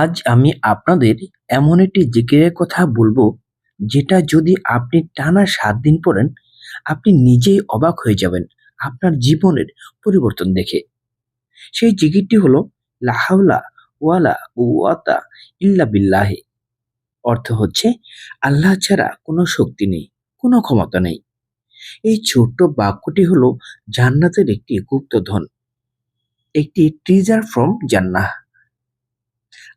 আজ আমি আপনাদের এমন একটি জিকিরের কথা বলব, যেটা যদি আপনি টানা সাত দিন পড়েন, আপনি নিজেই অবাক হয়ে যাবেন আপনার জীবনের পরিবর্তন দেখে। সেই জিকিরটি হলো লাহাউলা ওয়ালা কুওয়াতা ইল্লা বিল্লাহে। অর্থ হচ্ছে, আল্লাহ ছাড়া কোনো শক্তি নেই, কোনো ক্ষমতা নেই। এই ছোট্ট বাক্যটি হলো জান্নাতের একটি গুপ্তধন একটি ট্রিজার ফ্রম জান্নাহ।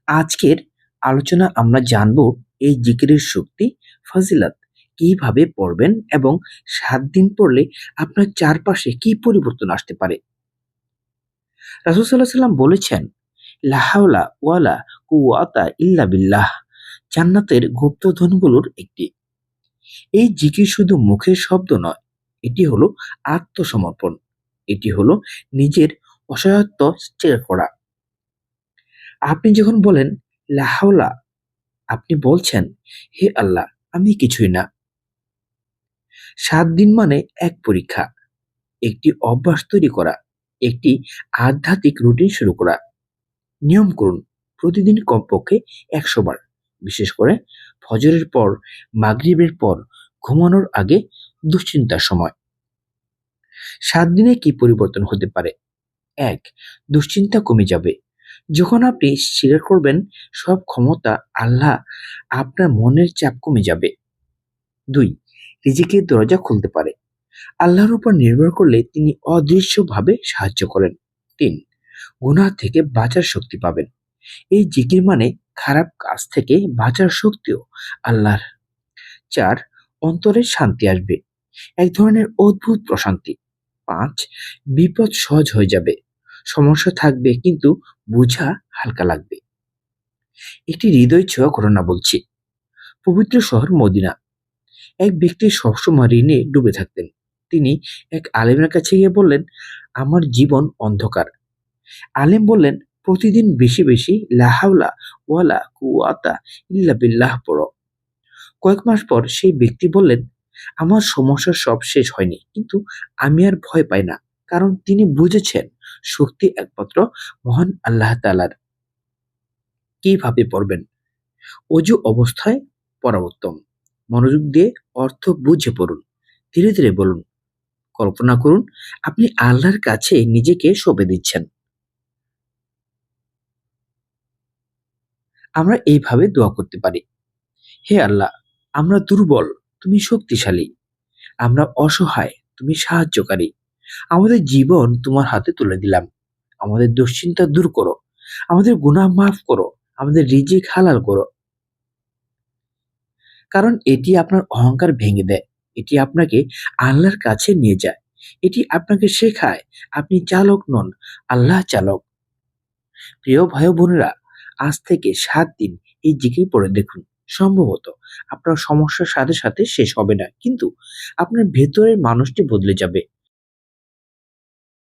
আজকের আলোচনা আমরা জানব এই জিকিরের শক্তি, ফজিলত কীভাবে পড়বেন এবং সাত দিন পড়লে আপনার চারপাশে কি পরিবর্তন আসতে পারে? রাসুল সাল্লাহ সাল্লাম বলেছেন লাহাওলা ওয়ালা কুয়াতা ইল্লা বিল্লাহ জান্নাতের গুপ্তধনগুলোর একটি। এই জিকির শুধু মুখের শব্দ নয়, এটি হলো আত্মসমর্পণ। এটি হলো নিজের অসহায়ত্ব শেয়ার করা। আপনি যখন বলেন লাহাওলা আপনি বলছেন, হে আল্লাহ, আমি কিছুই না। সাত দিন মানে এক পরীক্ষা, একটি অভ্যাস তৈরি করা, একটি আধ্যাত্মিক রুটিন শুরু করা। নিয়ম করুন, প্রতিদিন কমপক্ষে একশো বার, বিশেষ করে ফজরের পর, মাগরিবের পর, ঘুমানোর আগে দুশ্চিন্তার সময়। সাত দিনে কি পরিবর্তন হতে পারে? এক, দুশ্চিন্তা কমে যাবে। যখন আপনি স্বীকার করবেন, সব ক্ষমতা আল্লাহ আপনার মনের চাপ কমে যাবে। দুই, নিজেকে দরজা খুলতে পারে। আল্লাহর উপর নির্ভর করলে তিনি অদৃশ্যভাবে সাহায্য করেন। তিন, গুনাহ থেকে বাঁচার শক্তি পাবেন। এই জিকির মানে খারাপ কাজ থেকে বাঁচার শক্তিও আল্লাহর। চার, অন্তরে শান্তি আসবে। এক ধরনের অদ্ভুত প্রশান্তি। পাঁচ, বিপদ সহজ হয়ে যাবে। সমস্যা থাকবে, কিন্তু বোঝা হালকা লাগবে। একটি হৃদয় ছোঁয়া ঘটনা বলছি। পবিত্র শহর মদিনা। এক ব্যক্তি সবসময় ঋণে ডুবে থাকতেন। তিনি এক আলেমের কাছে গিয়ে বললেন, আমার জীবন অন্ধকার। আলেম বললেন, প্রতিদিন বেশি বেশি লাহাউলা ওয়ালা কুয়াতা ইল্লা বিল্লাহ পড়ো। কয়েক মাস পর সেই ব্যক্তি বললেন, আমার সমস্যা সব শেষ হয়নি, কিন্তু আমি আর ভয় পাই না, কারণ তিনি বুঝেছেন। শক্তি একমাত্র মহান আল্লাহ তালার কীভাবে পড়বেন? অজু অবস্থায় পড়া মনোযোগ দিয়ে অর্থ বুঝে পড়ুন। ধীরে ধীরে বলুন, কল্পনা করুন, আপনি আল্লাহর কাছে নিজেকে সঁপে দিচ্ছেন। আমরা এইভাবে দোয়া করতে পারি। হে আল্লাহ, আমরা দুর্বল, তুমি শক্তিশালী। আমরা অসহায়, তুমি সাহায্যকারী। আমাদের জীবন তোমার হাতে তুলে দিলাম। আমাদের দুশ্চিন্তা দূর করো। আমাদের গুনাহ মাফ করো। আমাদের রিজিক হালাল করো। কারণ এটি আপনার অহংকার ভেঙে দেয়। এটি আপনাকে আল্লাহর কাছে নিয়ে যায়। এটি আপনাকে শেখায়, আপনি চালক নন, আল্লাহ চালক। প্রিয় ভাই বোনেরা, আজ থেকে সাত দিন এই জিকির পড়ে দেখুন। সম্ভবত আপনার সমস্যার সাথে সাথে শেষ হবে না। কিন্তু আপনার ভেতরের মানুষটি বদলে যাবে।